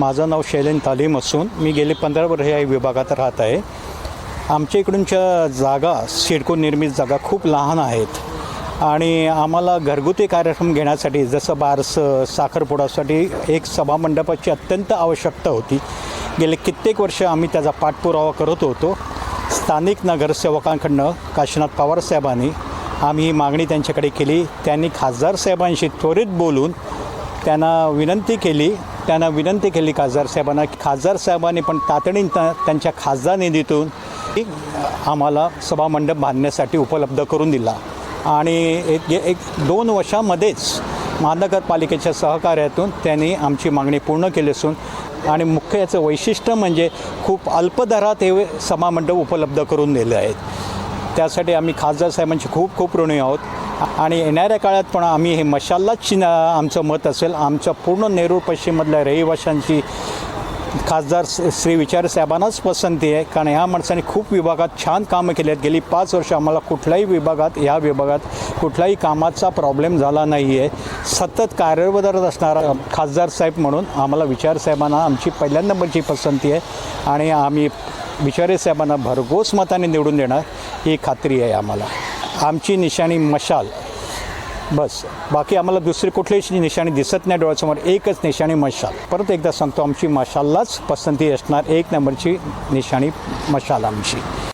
माझं नाव शैलेन तालीम असून मी गेले पंधरा वर्ष या विभागात राहत आहे. आमच्या इकडूनच्या जागा सिडको निर्मित जागा खूप लहान आहेत. आणि आम्हाला घरगुती कार्यक्रम घेण्यासाठी जसं बारसं साखरपुडासाठी एक सभामंडपाची अत्यंत आवश्यकता होती. गेले कित्येक वर्ष आम्ही त्याचा पाठपुरावा करत होतो. स्थानिक नगरसेवकांकडनं काशीनाथ पवार साहेबांनी आम्ही ही मागणी त्यांच्याकडे केली. त्यांनी खासदार साहेबांशी त्वरित बोलून त्यांना विनंती केली त्यांना विनंती केली खासदार साहेबांना. खासदार साहेबांनी पण तातडीनं त्यांच्या खासदार निधीतून आम्हाला सभामंडप बांधण्यासाठी उपलब्ध करून दिला. आणि एक एक दोन वर्षामध्येच महानगरपालिकेच्या सहकार्यातून त्यांनी आमची मागणी पूर्ण केली असून आणि मुख्य याचं वैशिष्ट्य म्हणजे खूप अल्प दरात हे सभामंडप उपलब्ध करून दिले आहेत. त्यासाठी आम्ही खासदार साहेबांचे खूप खूप ऋणी आहोत. आणि येणाऱ्या काळात पण आम्ही हे मशालाच आमचं मत असेल. आमच्या पूर्ण नेरूळ पश्चिममधल्या रहिवाशांची खासदार स- श्री विचार साहेबांनाच पसंती आहे. कारण ह्या माणसाने खूप विभागात छान कामं केली आहेत. गेली पाच वर्ष आम्हाला कुठल्याही विभागात ह्या विभागात कुठलाही कामाचा प्रॉब्लेम झाला नाही आहे सतत कार्यरत असणारा खासदार साहेब म्हणून आम्हाला विचार साहेबांना आमची पहिल्या नंबरची पसंती आहे. आणि आम्ही विचारे साहेबांना भरघोस मताने निवडून देणार ही खात्री आहे आम्हाला. आमची निशाणी मशाल. बस. बाकी आम्हाला दुसरी कुठलीही निशाणी दिसत नाही डोळ्यासमोर एकच निशाणी मशाल. परत एकदा सांगतो आमची मशाललाच पसंती असणार एक नंबरची निशाणी मशाल आमची.